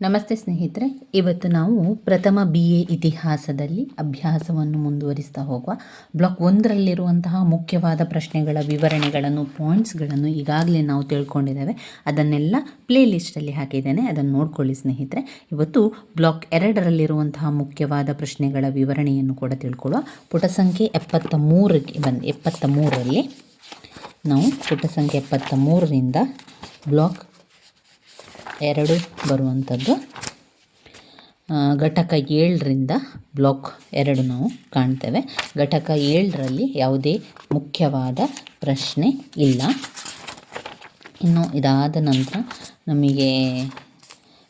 ನಮಸ್ತೆ ಸ್ನೇಹಿತರೆ, ಇವತ್ತು ನಾವು ಪ್ರಥಮ ಬಿ ಎ ಇತಿಹಾಸದಲ್ಲಿ ಅಭ್ಯಾಸವನ್ನು ಮುಂದುವರಿಸ್ತಾ ಹೋಗುವ ಬ್ಲಾಕ್ ಒಂದರಲ್ಲಿರುವಂತಹ ಮುಖ್ಯವಾದ ಪ್ರಶ್ನೆಗಳ ವಿವರಣೆಗಳನ್ನು ಪಾಯಿಂಟ್ಸ್ಗಳನ್ನು ಈಗಾಗಲೇ ನಾವು ತಿಳ್ಕೊಂಡಿದ್ದೇವೆ. ಅದನ್ನೆಲ್ಲ ಪ್ಲೇ ಲಿಸ್ಟಲ್ಲಿ ಹಾಕಿದ್ದೇನೆ. ಅದನ್ನು ನೋಡ್ಕೊಳ್ಳಿ ಸ್ನೇಹಿತರೆ. ಇವತ್ತು ಬ್ಲಾಕ್ ಎರಡರಲ್ಲಿರುವಂತಹ ಮುಖ್ಯವಾದ ಪ್ರಶ್ನೆಗಳ ವಿವರಣೆಯನ್ನು ಕೂಡ ತಿಳ್ಕೊಳ್ಳುವ ಪುಟ ಸಂಖ್ಯೆ ಎಪ್ಪತ್ತ ಮೂರಕ್ಕೆ ಬಂದು ಎಪ್ಪತ್ತ ಮೂರರಲ್ಲಿ ನಾವು ಪುಟ ಸಂಖ್ಯೆ ಎಪ್ಪತ್ತ ಮೂರರಿಂದ ಬ್ಲಾಕ್ ಎರಡು ಬರುವಂಥದ್ದು. ಘಟಕ ಏಳರಿಂದ ಬ್ಲಾಕ್ ಎರಡು ನಾವು ಕಾಣ್ತೇವೆ. ಘಟಕ ಏಳರಲ್ಲಿ ಯಾವುದೇ ಮುಖ್ಯವಾದ ಪ್ರಶ್ನೆ ಇಲ್ಲ. ಇನ್ನು ಇದಾದ ನಂತರ ನಮಗೆ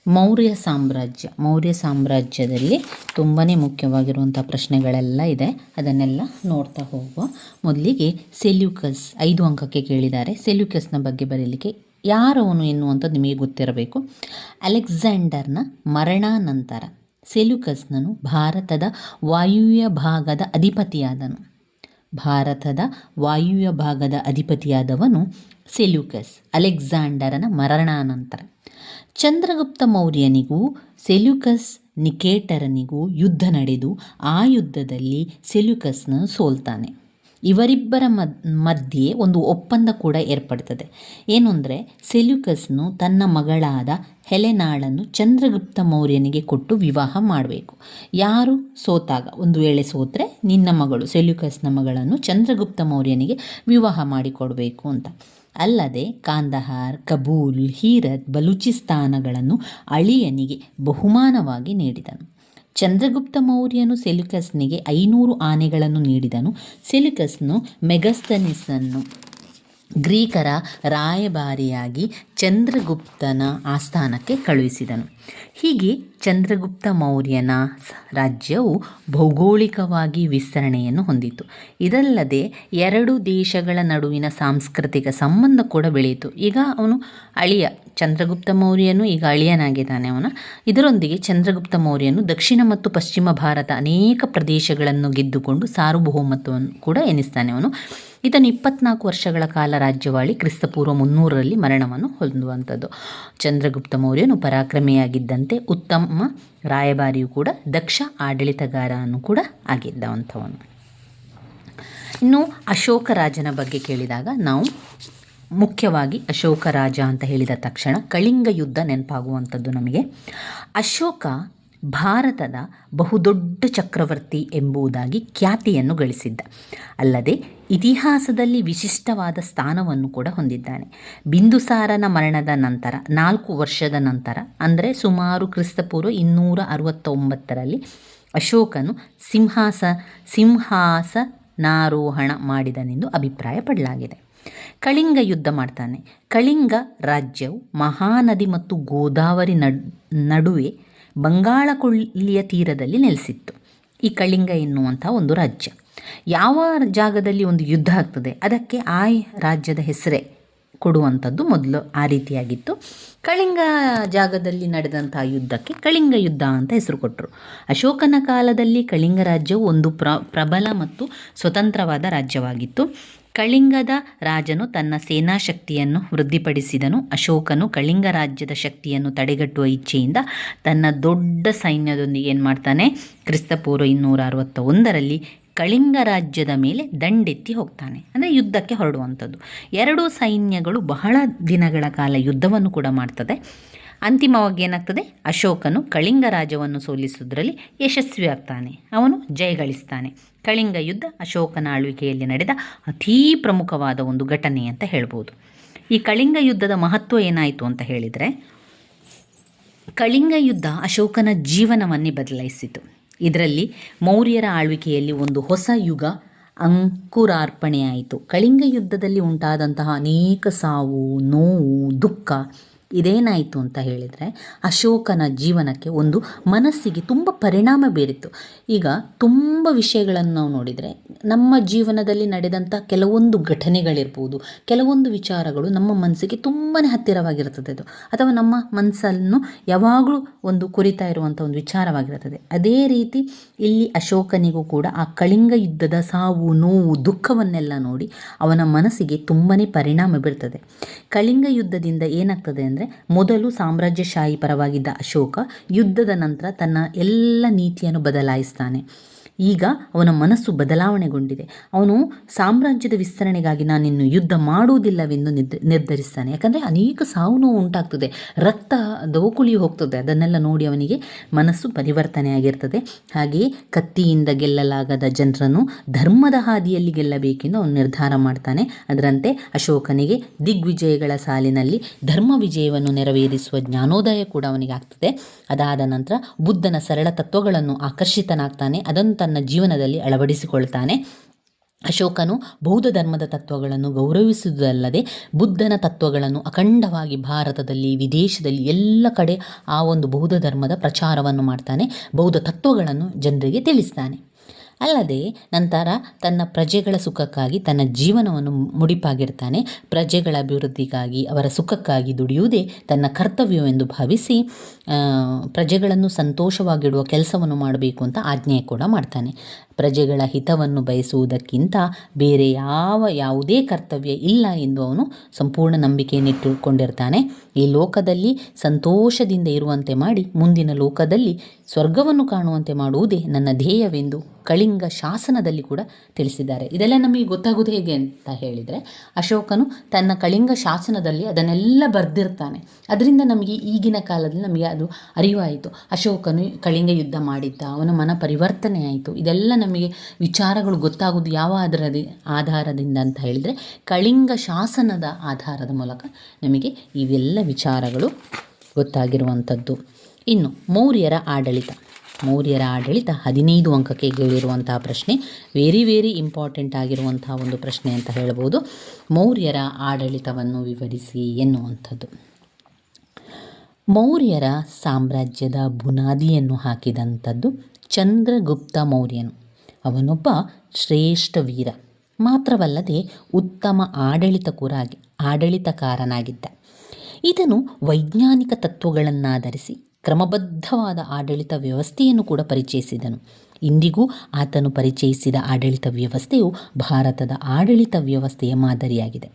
ಮೌರ್ಯ ಸಾಮ್ರಾಜ್ಯ, ಮೌರ್ಯ ಸಾಮ್ರಾಜ್ಯದಲ್ಲಿ ತುಂಬಾ ಮುಖ್ಯವಾಗಿರುವಂಥ ಪ್ರಶ್ನೆಗಳೆಲ್ಲ ಇದೆ. ಅದನ್ನೆಲ್ಲ ನೋಡ್ತಾ ಹೋಗುವ. ಮೊದಲಿಗೆ ಸೆಲ್ಯೂಕಸ್, ಐದು ಅಂಕಕ್ಕೆ ಕೇಳಿದ್ದಾರೆ. ಸೆಲ್ಯೂಕಸ್ನ ಬಗ್ಗೆ ಬರೀಲಿಕ್ಕೆ ಯಾರವನು ಎನ್ನುವಂಥದ್ದು ನಿಮಗೆ ಗೊತ್ತಿರಬೇಕು. ಅಲೆಕ್ಸಾಂಡರ್ನ ಮರಣಾನಂತರ ಸೆಲ್ಯುಕಸ್ನನು ಭಾರತದ ವಾಯುವ್ಯ ಭಾಗದ ಅಧಿಪತಿಯಾದನು. ಭಾರತದ ವಾಯುವ್ಯ ಭಾಗದ ಅಧಿಪತಿಯಾದವನು ಸೆಲ್ಯುಕಸ್ ಅಲೆಕ್ಸಾಂಡರನ ಮರಣಾನಂತರ. ಚಂದ್ರಗುಪ್ತ ಮೌರ್ಯನಿಗೂ ಸೆಲ್ಯುಕಸ್ ನಿಕೇಟರನಿಗೂ ಯುದ್ಧ ನಡೆದು, ಆ ಯುದ್ಧದಲ್ಲಿ ಸೆಲ್ಯುಕಸ್ನ ಸೋಲ್ತಾನೆ. ಇವರಿಬ್ಬರ ಮಧ್ಯೆ ಒಂದು ಒಪ್ಪಂದ ಕೂಡ ಏರ್ಪಡ್ತದೆ. ಏನು ಅಂದರೆ, ಸೆಲ್ಯುಕಸ್ನು ತನ್ನ ಮಗಳಾದ ಹೆಲೆನಾಳನ್ನು ಚಂದ್ರಗುಪ್ತ ಮೌರ್ಯನಿಗೆ ಕೊಟ್ಟು ವಿವಾಹ ಮಾಡಬೇಕು. ಯಾರು ಸೋತಾಗ? ಒಂದು ವೇಳೆ ಸೋತ್ರೆ ನಿನ್ನ ಮಗಳು, ಸೆಲ್ಯುಕಸ್ನ ಮಗಳನ್ನು ಚಂದ್ರಗುಪ್ತ ಮೌರ್ಯನಿಗೆ ವಿವಾಹ ಮಾಡಿಕೊಡಬೇಕು ಅಂತ. ಅಲ್ಲದೆ ಕಾಂದಹಾರ್, ಕಬೂಲ್, ಹೀರತ್, ಬಲೂಚಿಸ್ತಾನಗಳನ್ನು ಅಳಿಯನಿಗೆ ಬಹುಮಾನವಾಗಿ ನೀಡಿದನು. ಚಂದ್ರಗುಪ್ತ ಮೌರ್ಯನು ಸೆಲ್ಯುಕಸ್ನಿಗೆ ಐನೂರು ಆನೆಗಳನ್ನು ನೀಡಿದನು. ಸೆಲ್ಯುಕಸ್ನು ಮೆಗಸ್ತನಿಸನ್ನು ಗ್ರೀಕರ ರಾಯಭಾರಿಯಾಗಿ ಚಂದ್ರಗುಪ್ತನ ಆಸ್ಥಾನಕ್ಕೆ ಕಳುಹಿಸಿದನು. ಹೀಗೆ ಚಂದ್ರಗುಪ್ತ ಮೌರ್ಯನ ರಾಜ್ಯವು ಭೌಗೋಳಿಕವಾಗಿ ವಿಸ್ತರಣೆಯನ್ನು ಹೊಂದಿತು. ಇದಲ್ಲದೆ ಎರಡು ದೇಶಗಳ ನಡುವಿನ ಸಾಂಸ್ಕೃತಿಕ ಸಂಬಂಧ ಕೂಡ ಬೆಳೆಯಿತು. ಈಗ ಅವನು ಅಳಿಯ ಚಂದ್ರಗುಪ್ತ ಮೌರ್ಯನು ಈಗ ಅಳಿಯನಾಗಿದ್ದಾನೆ ಅವನ. ಇದರೊಂದಿಗೆ ಚಂದ್ರಗುಪ್ತ ಮೌರ್ಯನು ದಕ್ಷಿಣ ಮತ್ತು ಪಶ್ಚಿಮ ಭಾರತ ಅನೇಕ ಪ್ರದೇಶಗಳನ್ನು ಗೆದ್ದುಕೊಂಡು ಸಾರ್ವಭೌಮತ್ವವನ್ನು ಕೂಡ ಎನಿಸ್ತಾನೆ ಅವನು. ಈತನು ಇಪ್ಪತ್ನಾಲ್ಕು ವರ್ಷಗಳ ಕಾಲ ರಾಜ್ಯವಾಳಿ ಕ್ರಿಸ್ತಪೂರ್ವ ಮುನ್ನೂರರಲ್ಲಿ ಮರಣವನ್ನು ಹೊಂದುವಂಥದ್ದು. ಚಂದ್ರಗುಪ್ತ ಮೌರ್ಯನು ಪರಾಕ್ರಮಿಯಾಗಿದ್ದಂತೆ ಉತ್ತಮ ರಾಯಭಾರಿಯೂ ಕೂಡ ದಕ್ಷ ಆಡಳಿತಗಾರನು ಕೂಡ ಆಗಿದ್ದವಂಥವನು. ಇನ್ನು ಅಶೋಕ ರಾಜನ ಬಗ್ಗೆ ಕೇಳಿದಾಗ ನಾವು ಮುಖ್ಯವಾಗಿ ಅಶೋಕ ರಾಜ ಅಂತ ಹೇಳಿದ ತಕ್ಷಣ ಕಳಿಂಗ ಯುದ್ಧ ನೆನಪಾಗುವಂಥದ್ದು ನಮಗೆ. ಅಶೋಕ ಭಾರತದ ಬಹುದೊಡ್ಡ ಚಕ್ರವರ್ತಿ ಎಂಬುದಾಗಿ ಖ್ಯಾತಿಯನ್ನು ಗಳಿಸಿದ್ದ. ಅಲ್ಲದೆ, ಇತಿಹಾಸದಲ್ಲಿ ವಿಶಿಷ್ಟವಾದ ಸ್ಥಾನವನ್ನು ಕೂಡ ಹೊಂದಿದ್ದಾನೆ. ಬಿಂದುಸಾರನ ಮರಣದ ನಂತರ, ನಾಲ್ಕು ವರ್ಷದ ನಂತರ, ಅಂದರೆ ಸುಮಾರು ಕ್ರಿಸ್ತಪೂರ್ವ ಇನ್ನೂರ ಅರವತ್ತೊಂಬತ್ತರಲ್ಲಿ ಅಶೋಕನು ಸಿಂಹಾಸ, ಸಿಂಹಾಸನಾರೋಹಣ ಮಾಡಿದನೆಂದು ಅಭಿಪ್ರಾಯಪಡಲಾಗಿದೆ. ಕಳಿಂಗ ಯುದ್ಧ ಮಾಡ್ತಾನೆ. ಕಳಿಂಗ ರಾಜ್ಯವು ಮಹಾನದಿ ಮತ್ತು ಗೋದಾವರಿ ನಡ್, ನಡುವೆ ಬಂಗಾಳ ಕೊಲ್ಲಿಯ ತೀರದಲ್ಲಿ ನೆಲೆಸಿತ್ತು. ಈ ಕಳಿಂಗ ಎನ್ನುವಂಥ ಒಂದು ರಾಜ್ಯ. ಯಾವ ಜಾಗದಲ್ಲಿ ಒಂದು ಯುದ್ಧ ಆಗ್ತದೆ, ಅದಕ್ಕೆ ಆ ರಾಜ್ಯದ ಹೆಸರೇ ಕೊಡುವಂಥದ್ದು ಮೊದಲು ಆ ರೀತಿಯಾಗಿತ್ತು. ಕಳಿಂಗ ಜಾಗದಲ್ಲಿ ನಡೆದಂಥ ಯುದ್ಧಕ್ಕೆ ಕಳಿಂಗ ಯುದ್ಧ ಅಂತ ಹೆಸರು ಕೊಟ್ಟರು. ಅಶೋಕನ ಕಾಲದಲ್ಲಿ ಕಳಿಂಗ ರಾಜ್ಯವು ಒಂದು ಪ್ರ, ಪ್ರಬಲ ಮತ್ತು ಸ್ವತಂತ್ರವಾದ ರಾಜ್ಯವಾಗಿತ್ತು. ಕಳಿಂಗದ ರಾಜನು ತನ್ನ ಸೇನಾ ಶಕ್ತಿಯನ್ನು ವೃದ್ಧಿಪಡಿಸಿದನು. ಅಶೋಕನು ಕಳಿಂಗ ರಾಜ್ಯದ ಶಕ್ತಿಯನ್ನು ತಡೆಗಟ್ಟುವ ಇಚ್ಛೆಯಿಂದ ತನ್ನ ದೊಡ್ಡ ಸೈನ್ಯದೊಂದಿಗೆ ಏನು ಮಾಡ್ತಾನೆ? ಕ್ರಿಸ್ತಪೂರ್ವ ಇನ್ನೂರ ಅರವತ್ತ ಒಂದರಲ್ಲಿ ಕಳಿಂಗ ರಾಜ್ಯದ ಮೇಲೆ ದಂಡೆತ್ತಿ ಹೋಗ್ತಾನೆ. ಅಂದರೆ ಯುದ್ಧಕ್ಕೆ ಹೊರಡುವಂಥದ್ದು. ಎರಡೂ ಸೈನ್ಯಗಳು ಬಹಳ ದಿನಗಳ ಕಾಲ ಯುದ್ಧವನ್ನು ಕೂಡ ಮಾಡ್ತದೆ. ಅಂತಿಮವಾಗಿ ಏನಾಗ್ತದೆ? ಅಶೋಕನು ಕಳಿಂಗ ರಾಜವನ್ನು ಸೋಲಿಸುವುದರಲ್ಲಿ ಯಶಸ್ವಿಯಾಗ್ತಾನೆ. ಅವನು ಜಯಗಳಿಸ್ತಾನೆ ಕಳಿಂಗ ಯುದ್ಧ ಅಶೋಕನ ಆಳ್ವಿಕೆಯಲ್ಲಿ ನಡೆದ ಅತೀ ಪ್ರಮುಖವಾದ ಒಂದು ಘಟನೆ ಅಂತ ಹೇಳ್ಬೋದು. ಈ ಕಳಿಂಗ ಯುದ್ಧದ ಮಹತ್ವ ಏನಾಯಿತು ಅಂತ ಹೇಳಿದರೆ, ಕಳಿಂಗ ಯುದ್ಧ ಅಶೋಕನ ಜೀವನವನ್ನೇ ಬದಲಾಯಿಸಿತು. ಇದರಲ್ಲಿ ಮೌರ್ಯರ ಆಳ್ವಿಕೆಯಲ್ಲಿ ಒಂದು ಹೊಸ ಯುಗ ಅಂಕುರಾರ್ಪಣೆಯಾಯಿತು. ಕಳಿಂಗ ಯುದ್ಧದಲ್ಲಿ ಉಂಟಾದಂತಹ ಅನೇಕ ಸಾವು, ನೋವು, ದುಃಖ ಇದೇನಾಯಿತು ಅಂತ ಹೇಳಿದರೆ ಅಶೋಕನ ಜೀವನಕ್ಕೆ ಒಂದು ಮನಸ್ಸಿಗೆ ತುಂಬ ಪರಿಣಾಮ ಬೀರಿತು ಈಗ ತುಂಬ ವಿಷಯಗಳನ್ನು ನಾವು ನೋಡಿದರೆ ನಮ್ಮ ಜೀವನದಲ್ಲಿ ನಡೆದಂಥ ಕೆಲವೊಂದು ಘಟನೆಗಳಿರ್ಬೋದು, ಕೆಲವೊಂದು ವಿಚಾರಗಳು ನಮ್ಮ ಮನಸ್ಸಿಗೆ ತುಂಬಾ ಹತ್ತಿರವಾಗಿರ್ತದೆ ಅದು. ಅಥವಾ ನಮ್ಮ ಮನಸ್ಸನ್ನು ಯಾವಾಗಲೂ ಒಂದು ಕುರಿತಾ ಇರುವಂಥ ಒಂದು ವಿಚಾರವಾಗಿರುತ್ತದೆ ಅದೇ ರೀತಿ ಇಲ್ಲಿ ಅಶೋಕನಿಗೂ ಕೂಡ ಆ ಕಳಿಂಗ ಯುದ್ಧದ ಸಾವು, ನೋವು, ದುಃಖವನ್ನೆಲ್ಲ ನೋಡಿ ಅವನ ಮನಸ್ಸಿಗೆ ತುಂಬಾ ಪರಿಣಾಮ ಬೀರ್ತದೆ. ಕಳಿಂಗ ಯುದ್ಧದಿಂದ ಏನಾಗ್ತದೆ ಅಂದರೆ ಮೊದಲು ಸಾಮ್ರಾಜ್ಯಶಾಹಿ ಪರವಾಗಿದ್ದ ಅಶೋಕ ಯುದ್ಧದ ನಂತರ ತನ್ನ ಎಲ್ಲ ನೀತಿಯನ್ನು ಬದಲಾಯಿಸ್ತಾನೆ. ಈಗ ಅವನ ಮನಸ್ಸು ಬದಲಾವಣೆಗೊಂಡಿದೆ. ಅವನು ಸಾಮ್ರಾಜ್ಯದ ವಿಸ್ತರಣೆಗಾಗಿ ನಾನಿನ್ನು ಯುದ್ಧ ಮಾಡುವುದಿಲ್ಲವೆಂದು ನಿರ್ಧ, ನಿರ್ಧರಿಸ್ತಾನೆ. ಯಾಕಂದರೆ ಅನೇಕ ಸಾವು ನೋವು ಉಂಟಾಗ್ತದೆ. ರಕ್ತ ದೋಕುಳಿ ಹೋಗ್ತದೆ. ಅದನ್ನೆಲ್ಲ ನೋಡಿ ಅವನಿಗೆ ಮನಸ್ಸು ಪರಿವರ್ತನೆ ಆಗಿರ್ತದೆ. ಹಾಗೆಯೇ ಕತ್ತಿಯಿಂದ ಗೆಲ್ಲಲಾಗದ ಜನರನ್ನು ಧರ್ಮದ ಹಾದಿಯಲ್ಲಿ ಗೆಲ್ಲಬೇಕೆಂದು ಅವನು ನಿರ್ಧಾರ ಮಾಡ್ತಾನೆ. ಅದರಂತೆ ಅಶೋಕನಿಗೆ ದಿಗ್ವಿಜಯಗಳ ಸಾಲಿನಲ್ಲಿ ಧರ್ಮ ವಿಜಯವನ್ನು ನೆರವೇರಿಸುವ ಜ್ಞಾನೋದಯ ಕೂಡ ಅವನಿಗೆ ಆಗ್ತದೆ. ಅದಾದ ನಂತರ ಬುದ್ಧನ ಸರಳ ತತ್ವಗಳನ್ನು ಆಕರ್ಷಿತನಾಗ್ತಾನೆ. ಅದನ್ನು ತನ್ನ ಜೀವನದಲ್ಲಿ ಅಳವಡಿಸಿಕೊಳ್ತಾನೆ. ಅಶೋಕನು ಬೌದ್ಧ ಧರ್ಮದ ತತ್ವಗಳನ್ನು ಗೌರವಿಸುವುದಲ್ಲದೆ ಬುದ್ಧನ ತತ್ವಗಳನ್ನು ಅಖಂಡವಾಗಿ ಭಾರತದಲ್ಲಿ, ವಿದೇಶದಲ್ಲಿ ಎಲ್ಲ ಕಡೆ ಆ ಒಂದು ಬೌದ್ಧ ಧರ್ಮದ ಪ್ರಚಾರವನ್ನು ಮಾಡ್ತಾನೆ. ಬೌದ್ಧ ತತ್ವಗಳನ್ನು ಜನರಿಗೆ ತಿಳಿಸ್ತಾನೆ. ಅಲ್ಲದೆ ನಂತರ ತನ್ನ ಪ್ರಜೆಗಳ ಸುಖಕ್ಕಾಗಿ ತನ್ನ ಜೀವನವನ್ನು ಮುಡಿಪಾಗಿರ್ತಾನೆ ಪ್ರಜೆಗಳ ಅಭಿವೃದ್ಧಿಗಾಗಿ ಅವರ ಸುಖಕ್ಕಾಗಿ ದುಡಿಯುವುದೇ ತನ್ನ ಕರ್ತವ್ಯವೆಂದು ಭಾವಿಸಿ ಪ್ರಜೆಗಳನ್ನು ಸಂತೋಷವಾಗಿಡುವ ಕೆಲಸವನ್ನು ಮಾಡಬೇಕು ಅಂತ ಆಜ್ಞೆ ಕೂಡ ಮಾಡ್ತಾನೆ. ಪ್ರಜೆಗಳ ಹಿತವನ್ನು ಬಯಸುವುದಕ್ಕಿಂತ ಬೇರೆ ಯಾವ ಯಾವುದೇ ಕರ್ತವ್ಯ ಇಲ್ಲ ಎಂದು ಅವನು ಸಂಪೂರ್ಣ ನಂಬಿಕೆಯನ್ನಿಟ್ಟುಕೊಂಡಿರ್ತಾನೆ ಈ ಲೋಕದಲ್ಲಿ ಸಂತೋಷದಿಂದ ಇರುವಂತೆ ಮಾಡಿ ಮುಂದಿನ ಲೋಕದಲ್ಲಿ ಸ್ವರ್ಗವನ್ನು ಕಾಣುವಂತೆ ಮಾಡುವುದೇ ನನ್ನ ಧ್ಯೇಯವೆಂದು ಕಳಿಂಗ ಶಾಸನದಲ್ಲಿ ಕೂಡ ತಿಳಿಸಿದ್ದಾರೆ. ಇದೆಲ್ಲ ನಮಗೆ ಗೊತ್ತಾಗೋದು ಹೇಗೆ ಅಂತ ಹೇಳಿದರೆ, ಅಶೋಕನು ತನ್ನ ಕಳಿಂಗ ಶಾಸನದಲ್ಲಿ ಅದನ್ನೆಲ್ಲ ಬರೆದಿರ್ತಾನೆ. ಅದರಿಂದ ನಮಗೆ ಈಗಿನ ಕಾಲದಲ್ಲಿ ನಮಗೆ ಅದು ಅರಿವಾಯಿತು. ಅಶೋಕನು ಕಳಿಂಗ ಯುದ್ಧ ಮಾಡಿದ್ದ, ಅವನ ಮನ ಪರಿವರ್ತನೆ ಆಯಿತು ಇದೆಲ್ಲ ನಮಗೆ ವಿಚಾರಗಳು ಗೊತ್ತಾಗೋದು ಯಾವ ಆಧಾರದ, ಆಧಾರದಿಂದ ಅಂತ ಹೇಳಿದರೆ ಕಳಿಂಗ ಶಾಸನದ ಆಧಾರದ ಮೂಲಕ ನಮಗೆ ಇವೆಲ್ಲ ವಿಚಾರಗಳು ಗೊತ್ತಾಗಿರುವಂಥದ್ದು. ಇನ್ನು ಮೌರ್ಯರ ಆಡಳಿತ. ಮೌರ್ಯರ ಆಡಳಿತ ಹದಿನೈದು ಅಂಕಕ್ಕೆ ಕೇಳಿರುವಂತಹ ಪ್ರಶ್ನೆ ವೆರಿ ವೆರಿ ಇಂಪಾರ್ಟೆಂಟ್ ಆಗಿರುವಂತಹ ಒಂದು ಪ್ರಶ್ನೆ ಅಂತ ಹೇಳ್ಬೋದು. ಮೌರ್ಯರ ಆಡಳಿತವನ್ನು ವಿವರಿಸಿ ಎನ್ನುವಂಥದ್ದು. ಮೌರ್ಯರ ಸಾಮ್ರಾಜ್ಯದ ಬುನಾದಿಯನ್ನು ಹಾಕಿದಂಥದ್ದು ಚಂದ್ರಗುಪ್ತ ಮೌರ್ಯನು. ಅವನೊಬ್ಬ ಶ್ರೇಷ್ಠ ವೀರ. ಮಾತ್ರವಲ್ಲದೆ ಉತ್ತಮ ಆಡಳಿತ ಆಡಳಿತಕುರಾಗಿ ಆಡಳಿತಕಾರನಾಗಿದ್ದ. ಇದನ್ನು ವೈಜ್ಞಾನಿಕ ತತ್ವಗಳನ್ನಾಧರಿಸಿ ಕ್ರಮಬದ್ಧವಾದ ಆಡಳಿತ ವ್ಯವಸ್ಥೆಯನ್ನು ಕೂಡ ಪರಿಚಯಿಸಿದನು. ಇಂದಿಗೂ ಆತನು ಪರಿಚಯಿಸಿದ ಆಡಳಿತ ವ್ಯವಸ್ಥೆಯು ಭಾರತದ ಆಡಳಿತ ವ್ಯವಸ್ಥೆಯ ಮಾದರಿಯಾಗಿದೆ.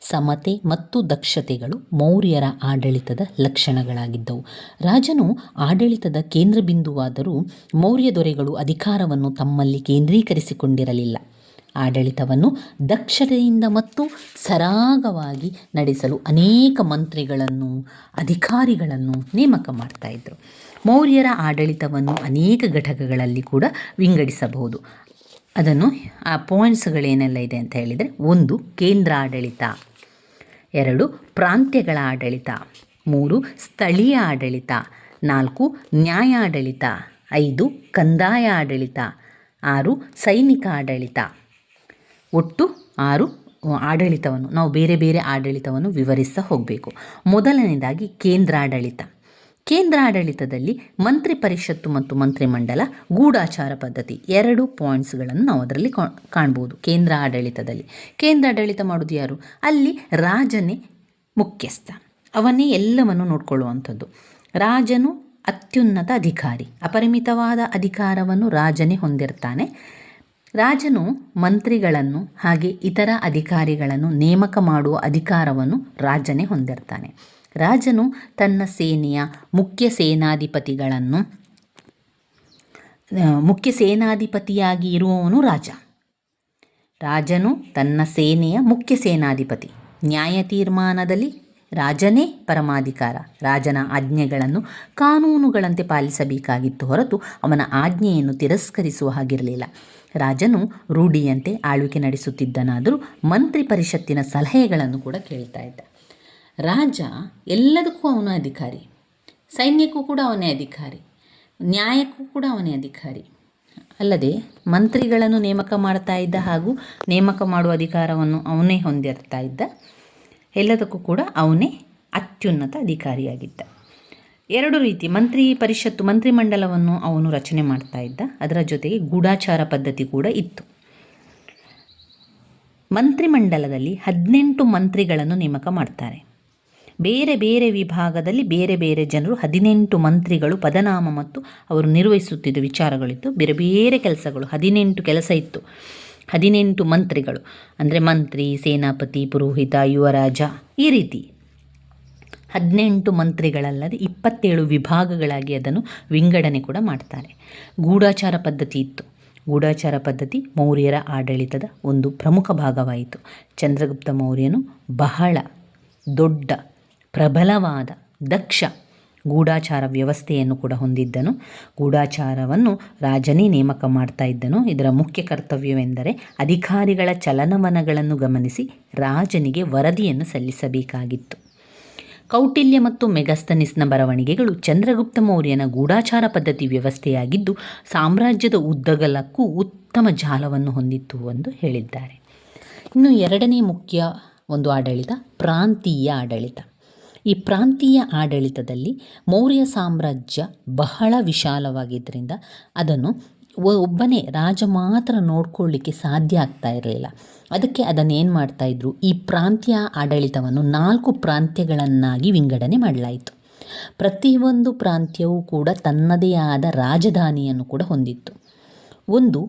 ಸಮತೆ ಮತ್ತು ದಕ್ಷತೆಗಳು ಮೌರ್ಯರ ಆಡಳಿತದ ಲಕ್ಷಣಗಳಾಗಿದ್ದವು. ರಾಜನು ಆಡಳಿತದ ಕೇಂದ್ರ ಬಿಂದುವಾದರೂ ಮೌರ್ಯ ದೊರೆಗಳು ಅಧಿಕಾರವನ್ನು ತಮ್ಮಲ್ಲಿ ಕೇಂದ್ರೀಕರಿಸಿಕೊಂಡಿರಲಿಲ್ಲ. ಆಡಳಿತವನ್ನು ದಕ್ಷತೆಯಿಂದ ಮತ್ತು ಸರಾಗವಾಗಿ ನಡೆಸಲು ಅನೇಕ ಮಂತ್ರಿಗಳನ್ನು, ಅಧಿಕಾರಿಗಳನ್ನು ನೇಮಕ ಮಾಡ್ತಾಯಿದ್ರು ಮೌರ್ಯರ ಆಡಳಿತವನ್ನು ಅನೇಕ ಘಟಕಗಳಲ್ಲಿ ಕೂಡ ವಿಂಗಡಿಸಬಹುದು. ಅದನ್ನು ಆ ಪಾಯಿಂಟ್ಸ್ಗಳೇನೆಲ್ಲ ಇದೆ ಅಂತ ಹೇಳಿದರೆ ಒಂದು ಕೇಂದ್ರ ಆಡಳಿತ ಎರಡು, ಪ್ರಾಂತ್ಯಗಳ ಆಡಳಿತ. ಮೂರು, ಸ್ಥಳೀಯ ಆಡಳಿತ. ನಾಲ್ಕು, ನ್ಯಾಯಾಡಳಿತ. ಐದು, ಕಂದಾಯ ಆಡಳಿತ. ಆರು, ಸೈನಿಕ ಆಡಳಿತ. ಒಟ್ಟು ಆರು ಆಡಳಿತವನ್ನು, ನಾವು ಬೇರೆ ಬೇರೆ ಆಡಳಿತವನ್ನು ವಿವರಿಸ್ತಾ ಹೋಗಬೇಕು. ಮೊದಲನೇದಾಗಿ ಕೇಂದ್ರಾಡಳಿತ. ಕೇಂದ್ರಾಡಳಿತದಲ್ಲಿ ಮಂತ್ರಿ ಪರಿಷತ್ತು ಮತ್ತು ಮಂತ್ರಿಮಂಡಲ ಗೂಢಾಚಾರ ಪದ್ಧತಿ ಎರಡು ಪಾಯಿಂಟ್ಸ್ಗಳನ್ನು ನಾವು ಅದರಲ್ಲಿ ಕಾಣ್ಬೋದು. ಕೇಂದ್ರ ಆಡಳಿತದಲ್ಲಿ ಕೇಂದ್ರ ಆಡಳಿತ ಮಾಡೋದು ಯಾರು? ಅಲ್ಲಿ ರಾಜನೇ ಮುಖ್ಯಸ್ಥ. ಅವನೇ ಎಲ್ಲವನ್ನು ನೋಡ್ಕೊಳ್ಳುವಂಥದ್ದು. ರಾಜನು ಅತ್ಯುನ್ನತ ಅಧಿಕಾರಿ. ಅಪರಿಮಿತವಾದ ಅಧಿಕಾರವನ್ನು ರಾಜನೇ ಹೊಂದಿರ್ತಾನೆ. ರಾಜನು ಮಂತ್ರಿಗಳನ್ನು ಹಾಗೆ ಇತರ ಅಧಿಕಾರಿಗಳನ್ನು ನೇಮಕ ಮಾಡುವ ಅಧಿಕಾರವನ್ನು ರಾಜನೇ ಹೊಂದಿರ್ತಾನೆ. ರಾಜನು ತನ್ನ ಸೇನೆಯ ಮುಖ್ಯ ಸೇನಾಧಿಪತಿಗಳನ್ನು ಮುಖ್ಯ ಸೇನಾಧಿಪತಿಯಾಗಿ ಇರುವವನು ರಾಜ. ರಾಜನು ತನ್ನ ಸೇನೆಯ ಮುಖ್ಯ ಸೇನಾಧಿಪತಿ. ನ್ಯಾಯ ತೀರ್ಮಾನದಲ್ಲಿ ರಾಜನೇ ಪರಮಾಧಿಕಾರ. ರಾಜನ ಆಜ್ಞೆಗಳನ್ನು ಕಾನೂನುಗಳಂತೆ ಪಾಲಿಸಬೇಕಾಗಿತ್ತು ಹೊರತು ಅವನ ಆಜ್ಞೆಯನ್ನು ತಿರಸ್ಕರಿಸುವ ಹಾಗಿರಲಿಲ್ಲ. ರಾಜನು ರೂಢಿಯಂತೆ ಆಳ್ವಿಕೆ ನಡೆಸುತ್ತಿದ್ದನಾದರೂ ಮಂತ್ರಿ ಪರಿಷತ್ತಿನ ಸಲಹೆಗಳನ್ನು ಕೂಡ ಕೇಳ್ತಾ ಇದ್ದ. ರಾಜ ಎಲ್ಲದಕ್ಕೂ ಅವನು ಅಧಿಕಾರಿ. ಸೈನ್ಯಕ್ಕೂ ಕೂಡ ಅವನೇ ಅಧಿಕಾರಿ. ನ್ಯಾಯಕ್ಕೂ ಕೂಡ ಅವನೇ ಅಧಿಕಾರಿ. ಅಲ್ಲದೆ ಮಂತ್ರಿಗಳನ್ನು ನೇಮಕ ಮಾಡ್ತಾ ಇದ್ದ ಹಾಗೂ ನೇಮಕ ಮಾಡುವ ಅಧಿಕಾರವನ್ನು ಅವನೇ ಹೊಂದಿರ್ತಾ ಇದ್ದ, ಎಲ್ಲದಕ್ಕೂ ಕೂಡ ಅವನೇ ಅತ್ಯುನ್ನತ ಅಧಿಕಾರಿಯಾಗಿದ್ದ. ಎರಡು ರೀತಿ, ಮಂತ್ರಿ ಪರಿಷತ್ತು ಮಂತ್ರಿಮಂಡಲವನ್ನು ಅವನು ರಚನೆ ಮಾಡ್ತಾ ಇದ್ದ. ಅದರ ಜೊತೆಗೆ ಗೂಢಾಚಾರ ಪದ್ಧತಿ ಕೂಡ ಇತ್ತು. ಮಂತ್ರಿಮಂಡಲದಲ್ಲಿ ಹದಿನೆಂಟು ಮಂತ್ರಿಗಳನ್ನು ನೇಮಕ ಮಾಡ್ತಾರೆ. ಬೇರೆ ಬೇರೆ ವಿಭಾಗದಲ್ಲಿ ಬೇರೆ ಬೇರೆ ಜನರು ಹದಿನೆಂಟು ಮಂತ್ರಿಗಳು ಪದನಾಮ ಮತ್ತು ಅವರು ನಿರ್ವಹಿಸುತ್ತಿದ್ದ ವಿಚಾರಗಳಿತ್ತು. ಬೇರೆ ಬೇರೆ ಕೆಲಸಗಳು, ಹದಿನೆಂಟು ಕೆಲಸ ಇತ್ತು. ಹದಿನೆಂಟು ಮಂತ್ರಿಗಳು, ಅಂದರೆ ಮಂತ್ರಿ, ಸೇನಾಪತಿ, ಪುರೋಹಿತ, ಯುವರಾಜ, ಈ ರೀತಿ. ಹದಿನೆಂಟು ಮಂತ್ರಿಗಳಲ್ಲದೆ ಇಪ್ಪತ್ತೇಳು ವಿಭಾಗಗಳಾಗಿ ಅದನ್ನು ವಿಂಗಡಣೆ ಕೂಡ ಮಾಡ್ತಾರೆ. ಗೂಢಾಚಾರ ಪದ್ಧತಿ ಇತ್ತು. ಗೂಢಾಚಾರ ಪದ್ಧತಿ ಮೌರ್ಯರ ಆಡಳಿತದ ಒಂದು ಪ್ರಮುಖ ಭಾಗವಾಯಿತು. ಚಂದ್ರಗುಪ್ತ ಮೌರ್ಯನು ಬಹಳ ದೊಡ್ಡ ಪ್ರಬಲವಾದ ದಕ್ಷ ಗೂಢಾಚಾರ ವ್ಯವಸ್ಥೆಯನ್ನು ಕೂಡ ಹೊಂದಿದ್ದನು. ಗೂಢಾಚಾರವನ್ನು ರಾಜನೇ ನೇಮಕ ಮಾಡ್ತಾ ಇದ್ದನು. ಇದರ ಮುಖ್ಯ ಕರ್ತವ್ಯವೆಂದರೆ ಅಧಿಕಾರಿಗಳ ಚಲನವಲನಗಳನ್ನು ಗಮನಿಸಿ ರಾಜನಿಗೆ ವರದಿಯನ್ನು ಸಲ್ಲಿಸಬೇಕಾಗಿತ್ತು. ಕೌಟಿಲ್ಯ ಮತ್ತು ಮೆಗಸ್ತನಿಸ್ನ ಬರವಣಿಗೆಗಳು ಚಂದ್ರಗುಪ್ತ ಮೌರ್ಯನ ಗೂಢಾಚಾರ ಪದ್ಧತಿ ವ್ಯವಸ್ಥೆಯಾಗಿದ್ದು, ಸಾಮ್ರಾಜ್ಯದ ಉದ್ದಗಲಕ್ಕೂ ಉತ್ತಮ ಜಾಲವನ್ನು ಹೊಂದಿತ್ತು ಎಂದು ಹೇಳಿದ್ದಾರೆ. ಇನ್ನು ಎರಡನೇ ಮುಖ್ಯ ಒಂದು ಆಡಳಿತ, ಪ್ರಾಂತೀಯ ಆಡಳಿತ. ಈ ಪ್ರಾಂತೀಯ ಆಡಳಿತದಲ್ಲಿ ಮೌರ್ಯ ಸಾಮ್ರಾಜ್ಯ ಬಹಳ ವಿಶಾಲವಾಗಿದ್ದರಿಂದ ಅದನ್ನು ಒಬ್ಬನೇ ರಾಜ ಮಾತ್ರ ನೋಡ್ಕೊಳ್ಳಿಕ್ಕೆ ಸಾಧ್ಯ ಆಗ್ತಾ ಇರಲಿಲ್ಲ. ಅದಕ್ಕೆ ಅದನ್ನು ಏನು ಮಾಡ್ತಾಯಿದ್ರು ಈ ಪ್ರಾಂತ್ಯ ಆಡಳಿತವನ್ನು ನಾಲ್ಕು ಪ್ರಾಂತ್ಯಗಳನ್ನಾಗಿ ವಿಂಗಡಣೆ ಮಾಡಲಾಯಿತು. ಪ್ರತಿಯೊಂದು ಪ್ರಾಂತ್ಯವೂ ಕೂಡ ತನ್ನದೇ ಆದ ರಾಜಧಾನಿಯನ್ನು ಕೂಡ ಹೊಂದಿತ್ತು. ಒಂದು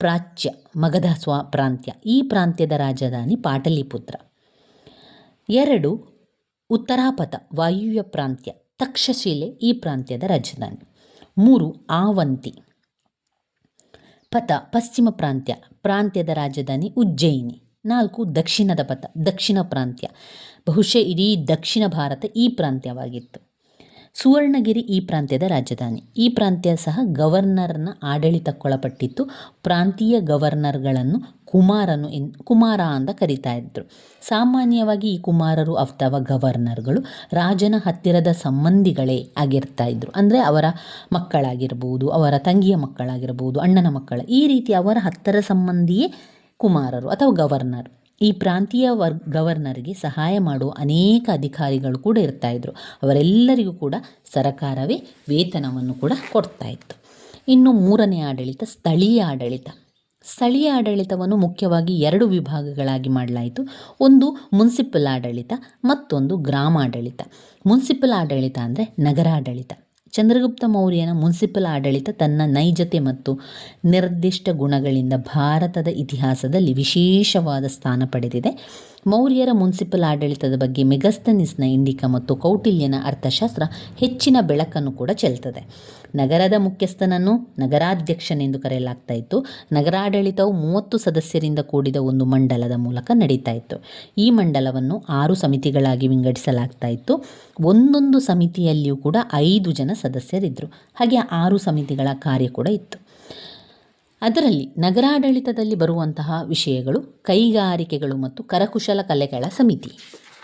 ಪ್ರಾಚ್ಯ ಮಗಧ ಸ್ವ ಪ್ರಾಂತ್ಯ, ಈ ಪ್ರಾಂತ್ಯದ ರಾಜಧಾನಿ ಪಾಟಲಿಪುತ್ರ. ಎರಡು ಉತ್ತರಾಪಥ ವಾಯುವ್ಯ ಪ್ರಾಂತ್ಯ, ತಕ್ಷಶಿಲೆ ಈ ಪ್ರಾಂತ್ಯದ ರಾಜಧಾನಿ. ಮೂರು, ಆವಂತಿ. ಪಥ, ಪಶ್ಚಿಮ ಪ್ರಾಂತ್ಯ, ಪ್ರಾಂತ್ಯದ ರಾಜಧಾನಿ ಉಜ್ಜಯಿನಿ. ನಾಲ್ಕು, ದಕ್ಷಿಣದ ಪಥ, ದಕ್ಷಿಣ ಪ್ರಾಂತ್ಯ. ಬಹುಶಃ ಇಡೀ ದಕ್ಷಿಣ ಭಾರತ ಈ ಪ್ರಾಂತ್ಯವಾಗಿತ್ತು. ಸುವರ್ಣಗಿರಿ ಈ ಪ್ರಾಂತ್ಯದ ರಾಜಧಾನಿ. ಈ ಪ್ರಾಂತ್ಯ ಸಹ ಗವರ್ನರ್ನ ಆಡಳಿತಕ್ಕೊಳಪಟ್ಟಿತ್ತು. ಪ್ರಾಂತೀಯ ಗವರ್ನರ್ಗಳನ್ನು ಕುಮಾರನು ಎನ್, ಕುಮಾರ ಅಂತ ಕರಿತಾ ಇದ್ರು. ಸಾಮಾನ್ಯವಾಗಿ ಈ ಕುಮಾರರು ಅಥವಾ ಗವರ್ನರ್ಗಳು, ರಾಜನ ಹತ್ತಿರದ ಸಂಬಂಧಿಗಳೇ ಆಗಿರ್ತಾ ಇದ್ರು. ಅಂದರೆ ಅವರ ಮಕ್ಕಳಾಗಿರ್ಬೋದು, ಅವರ ತಂಗಿಯ ಮಕ್ಕಳಾಗಿರ್ಬೋದು, ಅಣ್ಣನ ಮಕ್ಕಳ, ಈ ರೀತಿ ಅವರ ಹತ್ತಿರ ಸಂಬಂಧಿಯೇ ಕುಮಾರರು ಅಥವಾ ಗವರ್ನರ್. ಈ ಪ್ರಾಂತೀಯ ವರ್, ಗವರ್ನರ್ಗೆ ಸಹಾಯ ಮಾಡುವ ಅನೇಕ ಅಧಿಕಾರಿಗಳು ಕೂಡ ಇರ್ತಾ ಇದ್ರು. ಅವರೆಲ್ಲರಿಗೂ ಕೂಡ ಸರಕಾರವೇ ವೇತನವನ್ನು ಕೂಡ ಕೊಡ್ತಾ ಇತ್ತು. ಇನ್ನು ಮೂರನೇ ಆಡಳಿತ ಸ್ಥಳೀಯ ಆಡಳಿತ. ಸ್ಥಳೀಯ ಆಡಳಿತವನ್ನು ಮುಖ್ಯವಾಗಿ ಎರಡು ವಿಭಾಗಗಳಾಗಿ ಮಾಡಲಾಯಿತು. ಒಂದು ಮುನ್ಸಿಪಲ್ ಆಡಳಿತ, ಮತ್ತೊಂದು ಗ್ರಾಮಾಡಳಿತ ಮುನ್ಸಿಪಲ್ ಆಡಳಿತ ಅಂದರೆ ನಗರಾಡಳಿತ ಚಂದ್ರಗುಪ್ತ ಮೌರ್ಯನ ಮುನ್ಸಿಪಲ್ ಆಡಳಿತ ತನ್ನ ನೈಜತೆ ಮತ್ತು ನಿರ್ದಿಷ್ಟ ಗುಣಗಳಿಂದ ಭಾರತದ ಇತಿಹಾಸದಲ್ಲಿ ವಿಶೇಷವಾದ ಸ್ಥಾನ ಪಡೆದಿದೆ. ಮೌರ್ಯರ ಮುನ್ಸಿಪಲ್ ಆಡಳಿತದ ಬಗ್ಗೆ ಮೆಗಸ್ತನಿಸ್ನ ಇಂಡಿಕ ಮತ್ತು ಕೌಟಿಲ್ಯನ ಅರ್ಥಶಾಸ್ತ್ರ ಹೆಚ್ಚಿನ ಬೆಳಕನ್ನು ಕೂಡ ಚೆಲ್ತದೆ. ನಗರದ ಮುಖ್ಯಸ್ಥನನ್ನು ನಗರಾಧ್ಯಕ್ಷನೆಂದು ಕರೆಯಲಾಗ್ತಾ ಇತ್ತು. ನಗರಾಡಳಿತವು ಮೂವತ್ತು ಸದಸ್ಯರಿಂದ ಕೂಡಿದ ಒಂದು ಮಂಡಲದ ಮೂಲಕ ನಡೀತಾ ಇತ್ತು. ಈ ಮಂಡಲವನ್ನು ಆರು ಸಮಿತಿಗಳಾಗಿ ವಿಂಗಡಿಸಲಾಗ್ತಾ ಇತ್ತು. ಒಂದೊಂದು ಸಮಿತಿಯಲ್ಲಿಯೂ ಕೂಡ ಐದು ಜನ ಸದಸ್ಯರಿದ್ದರು ಹಾಗೆ ಆರು ಸಮಿತಿಗಳ ಕಾರ್ಯ ಕೂಡ ಇತ್ತು. ಅದರಲ್ಲಿ ನಗರಾಡಳಿತದಲ್ಲಿ ಬರುವಂತಹ ವಿಷಯಗಳು ಕೈಗಾರಿಕೆಗಳು ಮತ್ತು ಕರಕುಶಲ ಕಲೆಗಳ ಸಮಿತಿ.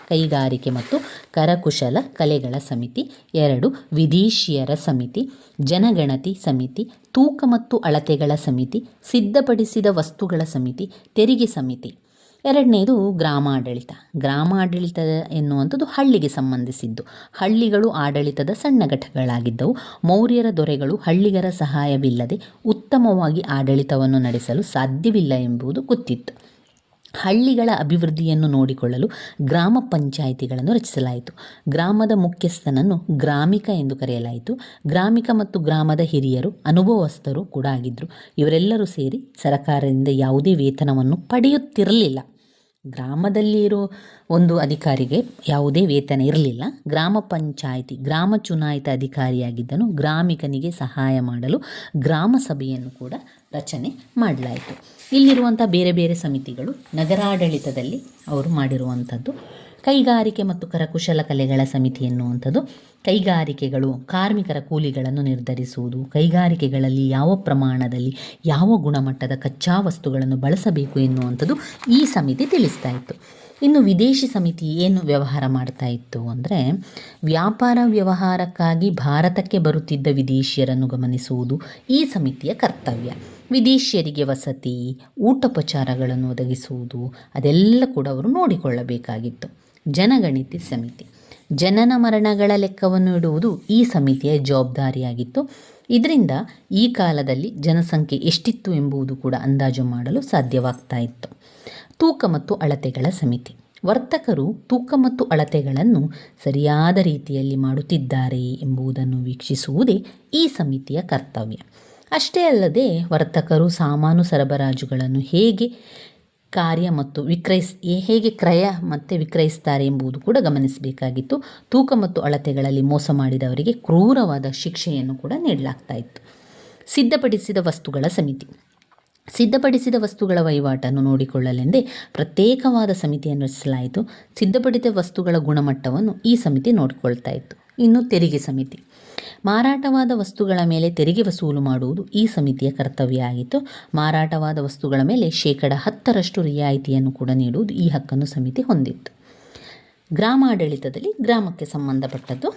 ಕೈಗಾರಿಕೆ ಮತ್ತು ಕರಕುಶಲ ಕಲೆಗಳ ಸಮಿತಿ. ಎರಡು, ವಿದೇಶಿಯರ ಸಮಿತಿ. ಜನಗಣತಿ ಸಮಿತಿ. ತೂಕ ಮತ್ತು ಅಳತೆಗಳ ಸಮಿತಿ. ಸಿದ್ಧಪಡಿಸಿದ ವಸ್ತುಗಳ ಸಮಿತಿ. ತೆರಿಗೆ ಸಮಿತಿ. ಎರಡನೇದು ಗ್ರಾಮಾಡಳಿತ. ಗ್ರಾಮಾಡಳಿತ ಎನ್ನುವಂಥದ್ದು ಹಳ್ಳಿಗೆ ಸಂಬಂಧಿಸಿದ್ದು. ಹಳ್ಳಿಗಳು ಆಡಳಿತದ ಸಣ್ಣ ಘಟಕಗಳಾಗಿದ್ದವು. ಮೌರ್ಯರ ದೊರೆಗಳು ಹಳ್ಳಿಗರ ಸಹಾಯವಿಲ್ಲದೆ ಉತ್ತಮವಾಗಿ ಆಡಳಿತವನ್ನು ನಡೆಸಲು ಸಾಧ್ಯವಿಲ್ಲ ಎಂಬುದು ಗೊತ್ತಿತ್ತು. ಹಳ್ಳಿಗಳ ಅಭಿವೃದ್ಧಿಯನ್ನು ನೋಡಿಕೊಳ್ಳಲು ಗ್ರಾಮ ಪಂಚಾಯಿತಿಗಳನ್ನು ರಚಿಸಲಾಯಿತು. ಗ್ರಾಮದ ಮುಖ್ಯಸ್ಥನನ್ನು ಗ್ರಾಮಿಕ ಎಂದು ಕರೆಯಲಾಯಿತು. ಗ್ರಾಮಿಕ ಮತ್ತು ಗ್ರಾಮದ ಹಿರಿಯರು, ಅನುಭವಸ್ಥರು ಕೂಡ ಆಗಿದ್ದರು ಇವರೆಲ್ಲರೂ ಸೇರಿ ಸರಕಾರದಿಂದ ಯಾವುದೇ ವೇತನವನ್ನು ಪಡೆಯುತ್ತಿರಲಿಲ್ಲ. ಗ್ರಾಮದಲ್ಲಿ ಇರೋ ಒಂದು ಅಧಿಕಾರಿಗೆ ಯಾವುದೇ ವೇತನ ಇರಲಿಲ್ಲ. ಗ್ರಾಮ ಪಂಚಾಯಿತಿ, ಗ್ರಾಮ ಚುನಾಯಿತ ಅಧಿಕಾರಿಯಾಗಿದ್ದನು. ಗ್ರಾಮಿಕನಿಗೆ ಸಹಾಯ ಮಾಡಲು ಗ್ರಾಮ ಸಭೆಯನ್ನು ಕೂಡ ರಚನೆ ಮಾಡಲಾಯಿತು. ಇಲ್ಲಿರುವಂಥ ಬೇರೆ ಬೇರೆ ಸಮಿತಿಗಳು ನಗರಾಡಳಿತದಲ್ಲಿ ಅವರು ಮಾಡಿರುವಂಥದ್ದು ಕೈಗಾರಿಕೆ ಮತ್ತು ಕರಕುಶಲ ಕಲೆಗಳ ಸಮಿತಿ ಎನ್ನುವಂಥದ್ದು ಕೈಗಾರಿಕೆಗಳು, ಕಾರ್ಮಿಕರ ಕೂಲಿಗಳನ್ನು ನಿರ್ಧರಿಸುವುದು, ಕೈಗಾರಿಕೆಗಳಲ್ಲಿ ಯಾವ ಪ್ರಮಾಣದಲ್ಲಿ ಯಾವ ಗುಣಮಟ್ಟದ ಕಚ್ಚಾ ವಸ್ತುಗಳನ್ನು ಬಳಸಬೇಕು ಎನ್ನುವಂಥದ್ದು ಈ ಸಮಿತಿ ತಿಳಿಸ್ತಾ ಇತ್ತು. ಇನ್ನು ವಿದೇಶಿ ಸಮಿತಿ ಏನು ವ್ಯವಹಾರ ಮಾಡ್ತಾ ಇತ್ತು ಅಂದರೆ, ವ್ಯಾಪಾರ ವ್ಯವಹಾರಕ್ಕಾಗಿ ಭಾರತಕ್ಕೆ ಬರುತ್ತಿದ್ದ ವಿದೇಶಿಯರನ್ನು ಗಮನಿಸುವುದು ಈ ಸಮಿತಿಯ ಕರ್ತವ್ಯ. ವಿದೇಶಿಯರಿಗೆ ವಸತಿ, ಊಟೋಪಚಾರಗಳನ್ನು ಒದಗಿಸುವುದು ಅದೆಲ್ಲ ಕೂಡ ಅವರು ನೋಡಿಕೊಳ್ಳಬೇಕಾಗಿತ್ತು. ಜನಗಣತಿ ಸಮಿತಿ. ಜನನ ಮರಣಗಳ ಲೆಕ್ಕವನ್ನು ಇಡುವುದು ಈ ಸಮಿತಿಯ ಜವಾಬ್ದಾರಿಯಾಗಿತ್ತು. ಇದರಿಂದ ಈ ಕಾಲದಲ್ಲಿ ಜನಸಂಖ್ಯೆ ಎಷ್ಟಿತ್ತು ಎಂಬುದು ಕೂಡ ಅಂದಾಜು ಮಾಡಲು ಸಾಧ್ಯವಾಗ್ತಾ ಇತ್ತು. ತೂಕ ಮತ್ತು ಅಳತೆಗಳ ಸಮಿತಿ. ವರ್ತಕರು ತೂಕ ಮತ್ತು ಅಳತೆಗಳನ್ನು ಸರಿಯಾದ ರೀತಿಯಲ್ಲಿ ಮಾಡುತ್ತಿದ್ದಾರೆ ಎಂಬುದನ್ನು ವೀಕ್ಷಿಸುವುದೇ ಈ ಸಮಿತಿಯ ಕರ್ತವ್ಯ. ಅಷ್ಟೇ ಅಲ್ಲದೆ ವರ್ತಕರು ಸಾಮಾನು ಸರಬರಾಜುಗಳನ್ನು ಹೇಗೆ ಕಾರ್ಯ ಮತ್ತು ವಿಕ್ರಯಿಸ್ ಹೇಗೆ ಕ್ರಯ ಮತ್ತು ವಿಕ್ರಯಿಸ್ತಾರೆ ಎಂಬುದು ಕೂಡ ಗಮನಿಸಬೇಕಾಗಿತ್ತು. ತೂಕ ಮತ್ತು ಅಳತೆಗಳಲ್ಲಿ ಮೋಸ ಮಾಡಿದವರಿಗೆ ಕ್ರೂರವಾದ ಶಿಕ್ಷೆಯನ್ನು ಕೂಡ ನೀಡಲಾಗ್ತಾ ಇತ್ತು. ಸಿದ್ಧಪಡಿಸಿದ ವಸ್ತುಗಳ ಸಮಿತಿ. ಸಿದ್ಧಪಡಿಸಿದ ವಸ್ತುಗಳ ವಹಿವಾಟನ್ನು ನೋಡಿಕೊಳ್ಳಲೆಂದೇ ಪ್ರತ್ಯೇಕವಾದ ಸಮಿತಿಯನ್ನು ರಚಿಸಲಾಯಿತು ಸಿದ್ಧಪಡಿಸಿದ ವಸ್ತುಗಳ ಗುಣಮಟ್ಟವನ್ನು ಈ ಸಮಿತಿ ನೋಡಿಕೊಳ್ತಾ ಇತ್ತು. ಇನ್ನು ತೆರಿಗೆ ಸಮಿತಿ. ಮಾರಾಟವಾದ ವಸ್ತುಗಳ ಮೇಲೆ ತೆರಿಗೆ ವಸೂಲು ಮಾಡುವುದು ಈ ಸಮಿತಿಯ ಕರ್ತವ್ಯ ಆಗಿತ್ತು. ಮಾರಾಟವಾದ ವಸ್ತುಗಳ ಮೇಲೆ ಶೇಕಡ ಹತ್ತರಷ್ಟು ರಿಯಾಯಿತಿಯನ್ನು ಕೂಡ ನೀಡುವುದು ಈ ಹಕ್ಕನ್ನು ಸಮಿತಿ ಹೊಂದಿತ್ತು. ಗ್ರಾಮಾಡಳಿತದಲ್ಲಿ ಗ್ರಾಮಕ್ಕೆ ಸಂಬಂಧಪಟ್ಟದ್ದು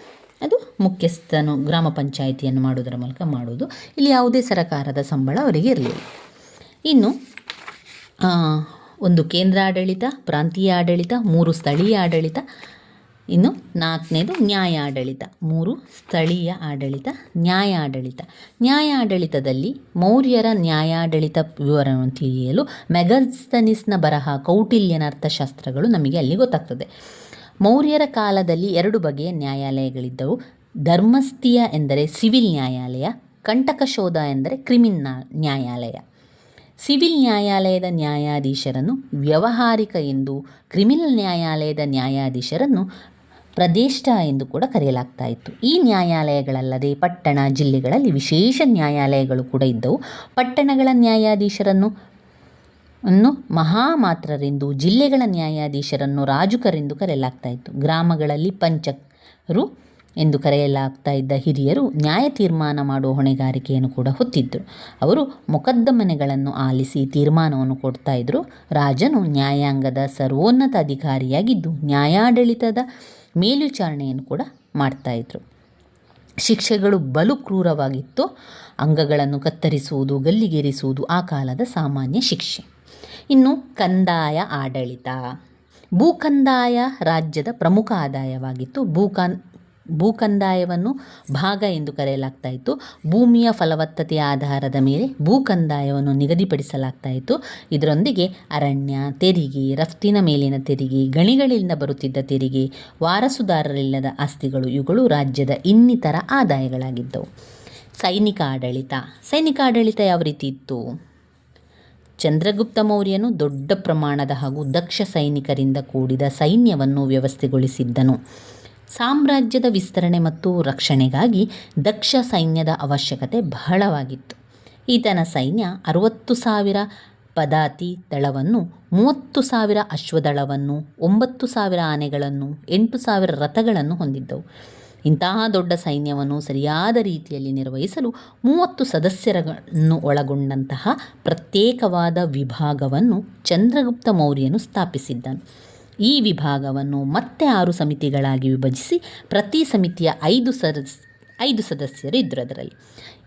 ಅದು ಮುಖ್ಯಸ್ಥನು ಗ್ರಾಮ ಪಂಚಾಯಿತಿಯನ್ನು ಮಾಡುವುದರ ಮೂಲಕ ಮಾಡುವುದು. ಇಲ್ಲಿ ಯಾವುದೇ ಸರಕಾರದ ಸಂಬಳ ಅವರಿಗೆ ಇರಲಿಲ್ಲ. ಇನ್ನು ಒಂದು ಕೇಂದ್ರ ಆಡಳಿತ ಪ್ರಾಂತೀಯ ಆಡಳಿತ, ಮೂರು ಸ್ಥಳೀಯ ಆಡಳಿತ ಇನ್ನು ನಾಲ್ಕನೇದು ನ್ಯಾಯಾಡಳಿತ. ಮೂರು, ಸ್ಥಳೀಯ ಆಡಳಿತ. ನ್ಯಾಯಾಡಳಿತ. ನ್ಯಾಯಾಡಳಿತದಲ್ಲಿ ಮೌರ್ಯರ ನ್ಯಾಯಾಡಳಿತ ವಿವರವನ್ನು ತಿಳಿಯಲು ಮೆಗಸ್ತನಿಸ್ನ ಬರಹ ಕೌಟಿಲ್ಯನ ಅರ್ಥಶಾಸ್ತ್ರಗಳು ನಮಗೆ ಅಲ್ಲಿ ಗೊತ್ತಾಗ್ತದೆ. ಮೌರ್ಯರ ಕಾಲದಲ್ಲಿ ಎರಡು ಬಗೆಯ ನ್ಯಾಯಾಲಯಗಳಿದ್ದವು. ಧರ್ಮಸ್ಥೀಯ ಎಂದರೆ ಸಿವಿಲ್ ನ್ಯಾಯಾಲಯ ಕಂಟಕಶೋಧ ಎಂದರೆ ಕ್ರಿಮಿನಲ್ ನ್ಯಾಯಾಲಯ. ಸಿವಿಲ್ ನ್ಯಾಯಾಲಯದ ನ್ಯಾಯಾಧೀಶರನ್ನು ವ್ಯವಹಾರಿಕ ಎಂದು, ಕ್ರಿಮಿನಲ್ ನ್ಯಾಯಾಲಯದ ನ್ಯಾಯಾಧೀಶರನ್ನು ಪ್ರದೇಷ್ಟ ಎಂದು ಕೂಡ ಕರೆಯಲಾಗ್ತಾ ಇತ್ತು. ಈ ನ್ಯಾಯಾಲಯಗಳಲ್ಲದೆ ಪಟ್ಟಣ, ಜಿಲ್ಲೆಗಳಲ್ಲಿ ವಿಶೇಷ ನ್ಯಾಯಾಲಯಗಳು ಕೂಡ ಇದ್ದವು. ಪಟ್ಟಣಗಳ ನ್ಯಾಯಾಧೀಶರನ್ನು, ಅನ್ನು ಮಹಾಮಾತ್ರರೆಂದು, ಜಿಲ್ಲೆಗಳ ನ್ಯಾಯಾಧೀಶರನ್ನು ರಾಜುಕರೆಂದು ಕರೆಯಲಾಗ್ತಾ ಇತ್ತು. ಗ್ರಾಮಗಳಲ್ಲಿ ಪಂಚರು ಎಂದು ಕರೆಯಲಾಗ್ತಾ ಇದ್ದ ಹಿರಿಯರು ನ್ಯಾಯ ತೀರ್ಮಾನ ಮಾಡುವ ಹೊಣೆಗಾರಿಕೆಯನ್ನು ಕೂಡ ಹೊತ್ತಿದ್ದರು. ಅವರು ಮೊಕದ್ದಮನೆಗಳನ್ನು ಆಲಿಸಿ ತೀರ್ಮಾನವನ್ನು ಕೊಡ್ತಾ ಇದ್ದರು ರಾಜನು ನ್ಯಾಯಾಂಗದ ಸರ್ವೋನ್ನತ ಅಧಿಕಾರಿಯಾಗಿದ್ದು, ನ್ಯಾಯಾಡಳಿತದ ಮೇಲ್ವಿಚಾರಣೆಯನ್ನು ಕೂಡ ಮಾಡ್ತಾಯಿದ್ರು ಶಿಕ್ಷೆಗಳು ಬಲು ಕ್ರೂರವಾಗಿತ್ತು. ಅಂಗಗಳನ್ನು ಕತ್ತರಿಸುವುದು, ಗಲ್ಲಿಗೇರಿಸುವುದು ಆ ಕಾಲದ ಸಾಮಾನ್ಯ ಶಿಕ್ಷೆ. ಇನ್ನು ಕಂದಾಯ ಆಡಳಿತ. ಭೂಕಂದಾಯ ರಾಜ್ಯದ ಪ್ರಮುಖ ಆದಾಯವಾಗಿತ್ತು. ಭೂಕನ್ ಭೂಕಂದಾಯವನ್ನು ಭಾಗ ಎಂದು ಕರೆಯಲಾಗ್ತಾ ಇತ್ತು. ಭೂಮಿಯ ಫಲವತ್ತತೆಯ ಆಧಾರದ ಮೇಲೆ ಭೂಕಂದಾಯವನ್ನು ನಿಗದಿಪಡಿಸಲಾಗ್ತಾ ಇತ್ತು. ಇದರೊಂದಿಗೆ ಅರಣ್ಯ, ತೆರಿಗೆ, ರಫ್ತಿನ ಮೇಲಿನ ತೆರಿಗೆ, ಗಣಿಗಳಿಂದ ಬರುತ್ತಿದ್ದ ತೆರಿಗೆ, ವಾರಸುದಾರರಿಲ್ಲದ ಆಸ್ತಿಗಳು, ಇವುಗಳು ರಾಜ್ಯದ ಇನ್ನಿತರ ಆದಾಯಗಳಾಗಿದ್ದವು. ಸೈನಿಕ ಆಡಳಿತ. ಸೈನಿಕ ಆಡಳಿತ ಯಾವ ರೀತಿ ಇತ್ತು? ಚಂದ್ರಗುಪ್ತ ಮೌರ್ಯನು ದೊಡ್ಡ ಪ್ರಮಾಣದ ಹಾಗೂ ದಕ್ಷ ಸೈನಿಕರಿಂದ ಕೂಡಿದ ಸೈನ್ಯವನ್ನು ವ್ಯವಸ್ಥೆಗೊಳಿಸಿದ್ದನು. ಸಾಮ್ರಾಜ್ಯದ ವಿಸ್ತರಣೆ ಮತ್ತು ರಕ್ಷಣೆಗಾಗಿ ದಕ್ಷ ಸೈನ್ಯದ ಅವಶ್ಯಕತೆ ಬಹಳವಾಗಿತ್ತು. ಈತನ ಸೈನ್ಯ ಅರವತ್ತು ಸಾವಿರ ಪದಾತಿ ದಳವನ್ನು, ಮೂವತ್ತು ಸಾವಿರ ಅಶ್ವದಳವನ್ನು, ಒಂಬತ್ತು ಸಾವಿರ ಆನೆಗಳನ್ನು, ಎಂಟು ಸಾವಿರ ರಥಗಳನ್ನು ಹೊಂದಿದ್ದವು. ಇಂತಹ ದೊಡ್ಡ ಸೈನ್ಯವನ್ನು ಸರಿಯಾದ ರೀತಿಯಲ್ಲಿ ನಿರ್ವಹಿಸಲು ಮೂವತ್ತು ಸದಸ್ಯರನ್ನು ಒಳಗೊಂಡಂತಹ ಪ್ರತ್ಯೇಕವಾದ ವಿಭಾಗವನ್ನು ಚಂದ್ರಗುಪ್ತ ಮೌರ್ಯನು ಸ್ಥಾಪಿಸಿದ್ದನು. ಈ ವಿಭಾಗವನ್ನು ಮತ್ತೆ ಆರು ಸಮಿತಿಗಳಾಗಿ ವಿಭಜಿಸಿ ಪ್ರತಿ ಸಮಿತಿಯ ಐದು ಸದಸ್ ಐದು ಸದಸ್ಯರು ಇದ್ದರು ಅದರಲ್ಲಿ.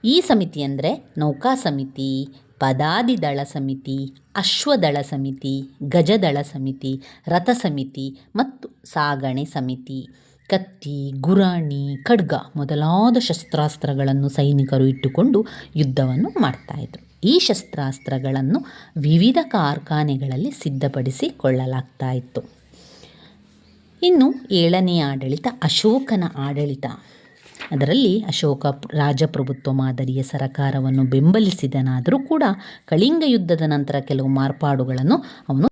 ಈ ಸಮಿತಿ ಅಂದರೆ ನೌಕಾ ಸಮಿತಿ, ಪದಾದಿ ದಳ ಸಮಿತಿ ಅಶ್ವದಳ ಸಮಿತಿ ಗಜದಳ ಸಮಿತಿ, ರಥ ಸಮಿತಿ ಮತ್ತು ಸಾಗಣೆ ಸಮಿತಿ. ಕತ್ತಿ, ಗುರಾಣಿ, ಖಡ್ಗ ಮೊದಲಾದ ಶಸ್ತ್ರಾಸ್ತ್ರಗಳನ್ನು ಸೈನಿಕರು ಇಟ್ಟುಕೊಂಡು ಯುದ್ಧವನ್ನು ಮಾಡ್ತಾಯಿದ್ರು ಈ ಶಸ್ತ್ರಾಸ್ತ್ರಗಳನ್ನು ವಿವಿಧ ಕಾರ್ಖಾನೆಗಳಲ್ಲಿ ಸಿದ್ಧಪಡಿಸಿಕೊಳ್ಳಲಾಗ್ತಾ ಇತ್ತು. ಇನ್ನು ಏಳನೇ ಆಡಳಿತ, ಅಶೋಕನ ಆಡಳಿತ. ಅದರಲ್ಲಿ ಅಶೋಕ ರಾಜಪ್ರಭುತ್ವ ಮಾದರಿಯ ಸರಕಾರವನ್ನು ಬೆಂಬಲಿಸಿದನಾದರೂ ಕೂಡ ಕಳಿಂಗ ಯುದ್ಧದ ನಂತರ ಕೆಲವು ಮಾರ್ಪಾಡುಗಳನ್ನು ಅವನು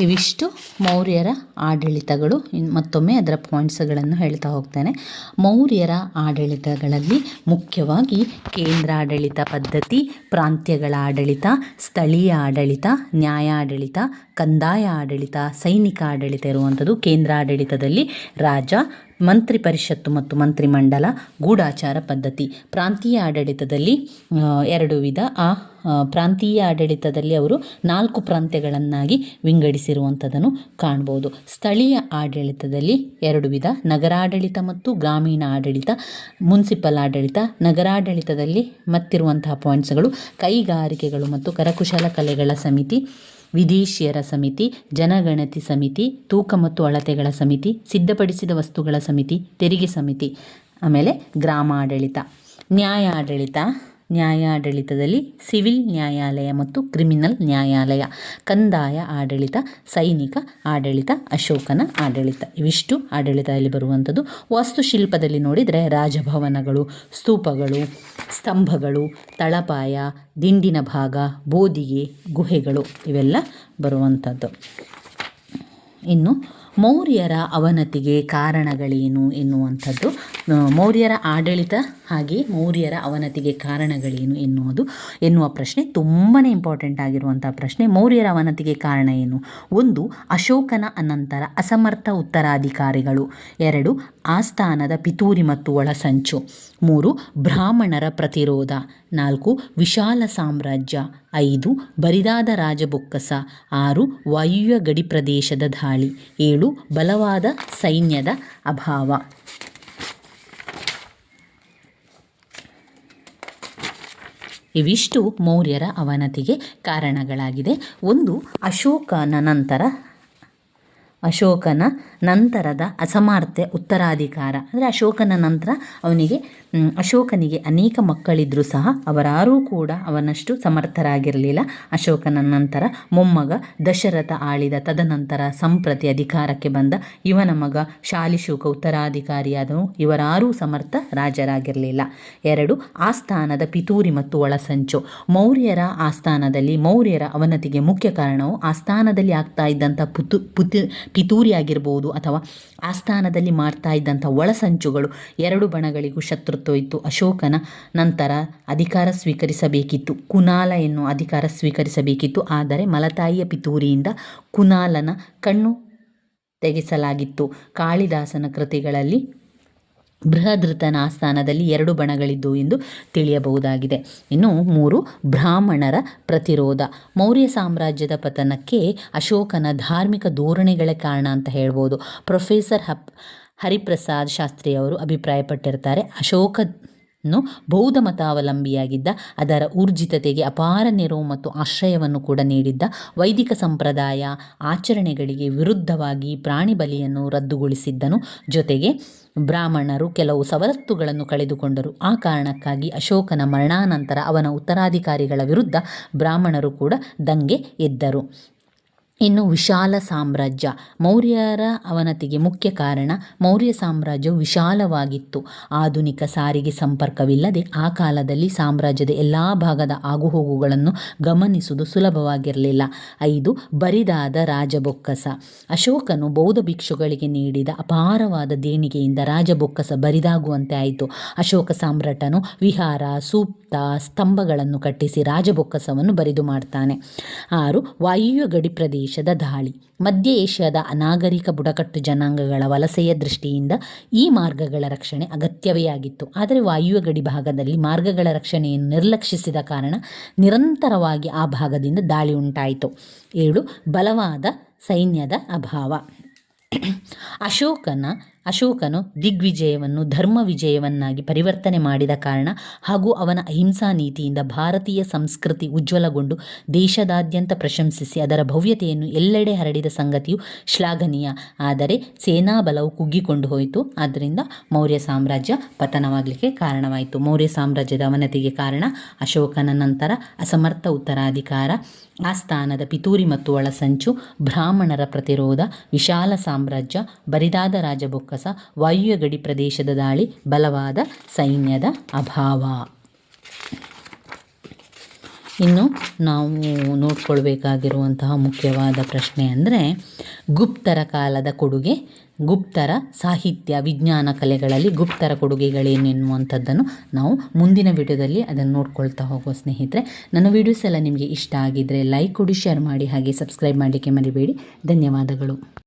ಇವಿಷ್ಟು ಮೌರ್ಯರ ಆಡಳಿತಗಳು. ಮತ್ತೊಮ್ಮೆ ಅದರ ಪಾಯಿಂಟ್ಸ್ಗಳನ್ನು ಹೇಳ್ತಾ ಹೋಗ್ತೇನೆ. ಮೌರ್ಯರ ಆಡಳಿತಗಳಲ್ಲಿ ಮುಖ್ಯವಾಗಿ ಕೇಂದ್ರ ಆಡಳಿತ ಪದ್ಧತಿ, ಪ್ರಾಂತ್ಯಗಳ ಆಡಳಿತ, ಸ್ಥಳೀಯ ಆಡಳಿತ ನ್ಯಾಯ ಆಡಳಿತ ಕಂದಾಯ ಆಡಳಿತ, ಸೈನಿಕ ಆಡಳಿತ ಇರುವಂಥದ್ದು ಕೇಂದ್ರ ಆಡಳಿತದಲ್ಲಿ ರಾಜ ಮಂತ್ರಿ ಪರಿಷತ್ತು ಮತ್ತು ಮಂತ್ರಿಮಂಡಲ ಗೂಢಾಚಾರ ಪದ್ಧತಿ. ಪ್ರಾಂತೀಯ ಆಡಳಿತದಲ್ಲಿ ಎರಡು ವಿಧ. ಆ ಆ, ಪ್ರಾಂತೀಯ ಆಡಳಿತದಲ್ಲಿ ಅವರು ನಾಲ್ಕು ಪ್ರಾಂತ್ಯಗಳನ್ನಾಗಿ ವಿಂಗಡಿಸಿರುವಂಥದ್ದನ್ನು ಕಾಣ್ಬೋದು. ಸ್ಥಳೀಯ ಆಡಳಿತದಲ್ಲಿ ಎರಡು ವಿಧ. ನಗರಾಡಳಿತ ಮತ್ತು ಗ್ರಾಮೀಣ ಆಡಳಿತ ಮುನ್ಸಿಪಲ್ ಆಡಳಿತ ನಗರಾಡಳಿತದಲ್ಲಿ ಮತ್ತಿರುವಂತಹ ಪಾಯಿಂಟ್ಸ್ಗಳು ಕೈಗಾರಿಕೆಗಳು ಮತ್ತು ಕರಕುಶಲ ಕಲೆಗಳ ಸಮಿತಿ ವಿದೇಶಿಯರ ಸಮಿತಿ, ಜನಗಣತಿ ಸಮಿತಿ, ತೂಕ ಮತ್ತು ಅಳತೆಗಳ ಸಮಿತಿ, ಸಿದ್ಧಪಡಿಸಿದ ವಸ್ತುಗಳ ಸಮಿತಿ, ತೆರಿಗೆ ಸಮಿತಿ, ಆಮೇಲೆ ಗ್ರಾಮ ಆಡಳಿತ ನ್ಯಾಯ ನ್ಯಾಯಾಡಳಿತ. ನ್ಯಾಯಾಡಳಿತದಲ್ಲಿ ಸಿವಿಲ್ ನ್ಯಾಯಾಲಯ ಮತ್ತು ಕ್ರಿಮಿನಲ್ ನ್ಯಾಯಾಲಯ, ಕಂದಾಯ ಆಡಳಿತ, ಸೈನಿಕ ಆಡಳಿತ, ಅಶೋಕನ ಆಡಳಿತ. ಇವಿಷ್ಟು ಆಡಳಿತದಲ್ಲಿ ಬರುವಂಥದ್ದು. ವಾಸ್ತುಶಿಲ್ಪದಲ್ಲಿ ನೋಡಿದರೆ ರಾಜಭವನಗಳು, ಸ್ತೂಪಗಳು, ಸ್ತಂಭಗಳು, ತಳಪಾಯ, ದಿಂಡಿನ ಭಾಗ, ಬೋದಿಗೆ, ಗುಹೆಗಳು ಇವೆಲ್ಲ ಬರುವಂಥದ್ದು. ಇನ್ನು ಮೌರ್ಯರ ಅವನತಿಗೆ ಕಾರಣಗಳೇನು ಎನ್ನುವಂಥದ್ದು. ಮೌರ್ಯರ ಆಡಳಿತ ಹಾಗೆ ಮೌರ್ಯರ ಅವನತಿಗೆ ಕಾರಣಗಳೇನು ಎನ್ನುವುದು, ಎನ್ನುವ ಪ್ರಶ್ನೆ ತುಂಬಾ ಇಂಪಾರ್ಟೆಂಟ್ ಆಗಿರುವಂಥ ಪ್ರಶ್ನೆ. ಮೌರ್ಯರ ಅವನತಿಗೆ ಕಾರಣ ಏನು? ಒಂದು, ಅಶೋಕನ ಅನಂತರ ಅಸಮರ್ಥ ಉತ್ತರಾಧಿಕಾರಿಗಳು. ಎರಡು, ಆಸ್ಥಾನದ ಪಿತೂರಿ ಮತ್ತು ಒಳಸಂಚು ಮೂರು, ಬ್ರಾಹ್ಮಣರ ಪ್ರತಿರೋಧ. ನಾಲ್ಕು, ವಿಶಾಲ ಸಾಮ್ರಾಜ್ಯ. ಐದು, ಬರಿದಾದ ರಾಜಬೊಕ್ಕಸ. ಆರು, ವಾಯುವ್ಯ ಗಡಿ ಪ್ರದೇಶದ ದಾಳಿ. ಏಳು, ಬಲವಾದ ಸೈನ್ಯದ ಅಭಾವ. ಇವಿಷ್ಟು ಮೌರ್ಯರ ಅವನತಿಗೆ ಕಾರಣಗಳಾಗಿದೆ. ಒಂದು, ಅಶೋಕನ ನಂತರ, ಅಶೋಕನ ನಂತರದ ಅಸಮಾರ್ಥ ಉತ್ತರಾಧಿಕಾರ. ಅಂದರೆ ಅಶೋಕನ ನಂತರ ಅವನಿಗೆ ಅಶೋಕನಿಗೆ ಅನೇಕ ಮಕ್ಕಳಿದ್ದರೂ ಸಹ ಅವರಾರೂ ಕೂಡ ಅವನಷ್ಟು ಸಮರ್ಥರಾಗಿರಲಿಲ್ಲ. ಅಶೋಕನ ನಂತರ ಮೊಮ್ಮಗ ದಶರಥ ಆಳಿದ ತದನಂತರ ಸಂಪ್ರತಿ ಅಧಿಕಾರಕ್ಕೆ ಬಂದ ಇವನ ಮಗ ಶಾಲಿಶೋಕ ಉತ್ತರಾಧಿಕಾರಿಯಾದನು. ಇವರಾರೂ ಸಮರ್ಥ ರಾಜರಾಗಿರಲಿಲ್ಲ. ಎರಡು, ಆಸ್ಥಾನದ ಪಿತೂರಿ ಮತ್ತು ಒಳಸಂಚು ಮೌರ್ಯರ ಆಸ್ಥಾನದಲ್ಲಿ ಮೌರ್ಯರ ಅವನತಿಗೆ ಮುಖ್ಯ ಕಾರಣವು ಆಸ್ಥಾನದಲ್ಲಿ ಆಗ್ತಾ ಇದ್ದಂಥ ಪುತು ಪುತು, ಪಿತೂರಿ ಆಗಿರಬಹುದು ಅಥವಾ ಆಸ್ಥಾನದಲ್ಲಿ ಮಾಡ್ತಾ ಇದ್ದಂಥ ಒಳಸಂಚುಗಳು ಎರಡು ಬಣಗಳಿಗೂ ಶತ್ರುತ್ವ ಇತ್ತು ಅಶೋಕನ ನಂತರ ಅಧಿಕಾರ ಸ್ವೀಕರಿಸಬೇಕಿತ್ತು. ಕುನಾಲ ಎನ್ನುವ ಅಧಿಕಾರ ಸ್ವೀಕರಿಸಬೇಕಿತ್ತು. ಆದರೆ ಮಲತಾಯಿಯ ಪಿತೂರಿಯಿಂದ ಕುನಾಲನ ಕಣ್ಣು ತೆಗೆಸಲಾಗಿತ್ತು. ಕಾಳಿದಾಸನ ಕೃತಿಗಳಲ್ಲಿ ಬೃಹದೃತನ ಆಸ್ಥಾನದಲ್ಲಿ ಎರಡು ಬಣಗಳಿದ್ದವು ಎಂದು ತಿಳಿಯಬಹುದಾಗಿದೆ. ಇನ್ನು ಮೂರು, ಬ್ರಾಹ್ಮಣರ ಪ್ರತಿರೋಧ. ಮೌರ್ಯ ಸಾಮ್ರಾಜ್ಯದ ಪತನಕ್ಕೆ ಅಶೋಕನ ಧಾರ್ಮಿಕ ಧೋರಣೆಗಳೇ ಕಾರಣ ಅಂತ ಹೇಳ್ಬೋದು. ಪ್ರೊಫೆಸರ್ ಹಪ್ ಹರಿಪ್ರಸಾದ್ ಶಾಸ್ತ್ರಿ ಅವರು ಅಭಿಪ್ರಾಯಪಟ್ಟಿರ್ತಾರೆ. ಅಶೋಕನು ಬೌದ್ಧ ಮತಾವಲಂಬಿಯಾಗಿದ್ದ, ಅದರ ಊರ್ಜಿತತೆಗೆ ಅಪಾರ ನೆರವು ಮತ್ತು ಆಶ್ರಯವನ್ನು ಕೂಡ ನೀಡಿದ್ದ, ವೈದಿಕ ಸಂಪ್ರದಾಯ ಆಚರಣೆಗಳಿಗೆ ವಿರುದ್ಧವಾಗಿ ಪ್ರಾಣಿ ಬಲಿಯನ್ನು ರದ್ದುಗೊಳಿಸಿದ್ದನು. ಜೊತೆಗೆ ಬ್ರಾಹ್ಮಣರು ಕೆಲವು ಸವಲತ್ತುಗಳನ್ನು ಕಳೆದುಕೊಂಡರು. ಆ ಕಾರಣಕ್ಕಾಗಿ ಅಶೋಕನ ಮರಣಾನಂತರ ಅವನ ಉತ್ತರಾಧಿಕಾರಿಗಳ ವಿರುದ್ಧ ಬ್ರಾಹ್ಮಣರು ಕೂಡ ದಂಗೆ ಎದ್ದರು. ಇನ್ನು ವಿಶಾಲ ಸಾಮ್ರಾಜ್ಯ. ಮೌರ್ಯರ ಅವನತಿಗೆ ಮುಖ್ಯ ಕಾರಣ ಮೌರ್ಯ ಸಾಮ್ರಾಜ್ಯವು ವಿಶಾಲವಾಗಿತ್ತು. ಆಧುನಿಕ ಸಾರಿಗೆ ಸಂಪರ್ಕವಿಲ್ಲದೆ ಆ ಕಾಲದಲ್ಲಿ ಸಾಮ್ರಾಜ್ಯದ ಎಲ್ಲ ಭಾಗದ ಆಗುಹೋಗುಗಳನ್ನು ಗಮನಿಸುವುದು ಸುಲಭವಾಗಿರಲಿಲ್ಲ. ಐದು, ಬರಿದಾದ ರಾಜಬೊಕ್ಕಸ. ಅಶೋಕನು ಬೌದ್ಧ ಭಿಕ್ಷುಗಳಿಗೆ ನೀಡಿದ ಅಪಾರವಾದ ದೇಣಿಗೆಯಿಂದ ರಾಜಬೊಕ್ಕಸ ಬರಿದಾಗುವಂತೆ ಆಯಿತು. ಅಶೋಕ ಸಾಮ್ರಾಟನು ವಿಹಾರ, ಸೂಕ್ತ ಸ್ತಂಭಗಳನ್ನು ಕಟ್ಟಿಸಿ ರಾಜಬೊಕ್ಕಸವನ್ನು ಬರಿದು ಮಾಡ್ತಾನೆ. ಆರು, ವಾಯುವ್ಯ ಗಡಿ ಪ್ರದೇಶದ ದಾಳಿ. ಮಧ್ಯ ಏಷ್ಯಾದ ಅನಾಗರಿಕ ಬುಡಕಟ್ಟು ಜನಾಂಗಗಳ ವಲಸೆಯ ದೃಷ್ಟಿಯಿಂದ ಈ ಮಾರ್ಗಗಳ ರಕ್ಷಣೆ ಅಗತ್ಯವೇ ಆಗಿತ್ತು. ಆದರೆ ವಾಯುವ್ಯ ಗಡಿ ಭಾಗದಲ್ಲಿ ಮಾರ್ಗಗಳ ರಕ್ಷಣೆಯನ್ನು ನಿರ್ಲಕ್ಷಿಸಿದ ಕಾರಣ ನಿರಂತರವಾಗಿ ಆ ಭಾಗದಿಂದ ದಾಳಿ ಉಂಟಾಯಿತು. ಏಳು, ಬಲವಾದ ಸೈನ್ಯದ ಅಭಾವ. ಅಶೋಕನ ಅಶೋಕನು ದಿಗ್ವಿಜಯವನ್ನು ಧರ್ಮ ವಿಜಯವನ್ನಾಗಿ ಪರಿವರ್ತನೆ ಮಾಡಿದ ಕಾರಣ ಹಾಗೂ ಅವನ ಅಹಿಂಸಾ ನೀತಿಯಿಂದ ಭಾರತೀಯ ಸಂಸ್ಕೃತಿ ಉಜ್ವಲಗೊಂಡು ದೇಶದಾದ್ಯಂತ ಪ್ರಶಂಸಿಸಿ ಅದರ ಭವ್ಯತೆಯನ್ನು ಎಲ್ಲೆಡೆ ಹರಡಿದ ಸಂಗತಿಯು ಶ್ಲಾಘನೀಯ. ಆದರೆ ಸೇನಾಬಲವು ಕುಗ್ಗಿಕೊಂಡು ಹೋಯಿತು. ಆದ್ದರಿಂದ ಮೌರ್ಯ ಸಾಮ್ರಾಜ್ಯ ಪತನವಾಗಲಿಕ್ಕೆ ಕಾರಣವಾಯಿತು. ಮೌರ್ಯ ಸಾಮ್ರಾಜ್ಯದ ಅವನತಿಗೆ ಕಾರಣ ಅಶೋಕನ ನಂತರ ಅಸಮರ್ಥ ಉತ್ತರಾಧಿಕಾರ, ಆಸ್ಥಾನದ ಪಿತೂರಿ ಮತ್ತು ಒಳಸಂಚು, ಬ್ರಾಹ್ಮಣರ ಪ್ರತಿರೋಧ, ವಿಶಾಲ ಸಾಮ್ರಾಜ್ಯ, ಬರಿದಾದ ರಾಜಬೊಕ್ಕಸ ವಾಯುವ್ಯ ಗಡಿ ಪ್ರದೇಶದ ದಾಳಿ, ಬಲವಾದ ಸೈನ್ಯದ ಅಭಾವ. ಇನ್ನು ನಾವು ನೋಡ್ಕೊಳ್ಬೇಕಾಗಿರುವಂತಹ ಮುಖ್ಯವಾದ ಪ್ರಶ್ನೆ ಅಂದರೆ, ಗುಪ್ತರ ಕಾಲದ ಕೊಡುಗೆ, ಗುಪ್ತರ ಸಾಹಿತ್ಯ, ವಿಜ್ಞಾನ ಕಲೆಗಳಲ್ಲಿ ಗುಪ್ತರ ಕೊಡುಗೆಗಳೇನೆನ್ನುವಂಥದ್ದನ್ನು ನಾವು ಮುಂದಿನ ವಿಡಿಯೋದಲ್ಲಿ ಅದನ್ನು ನೋಡ್ಕೊಳ್ತಾ ಹೋಗೋ ಸ್ನೇಹಿತರೆ. ನನ್ನ ವಿಡಿಯೋಸ್ ಎಲ್ಲ ನಿಮಗೆ ಇಷ್ಟ ಆಗಿದ್ದರೆ ಲೈಕ್ ಕೊಡಿ ಶೇರ್ ಮಾಡಿ, ಹಾಗೆ ಸಬ್ಸ್ಕ್ರೈಬ್ ಮಾಡಲಿಕ್ಕೆ ಮರಿಬೇಡಿ. ಧನ್ಯವಾದಗಳು.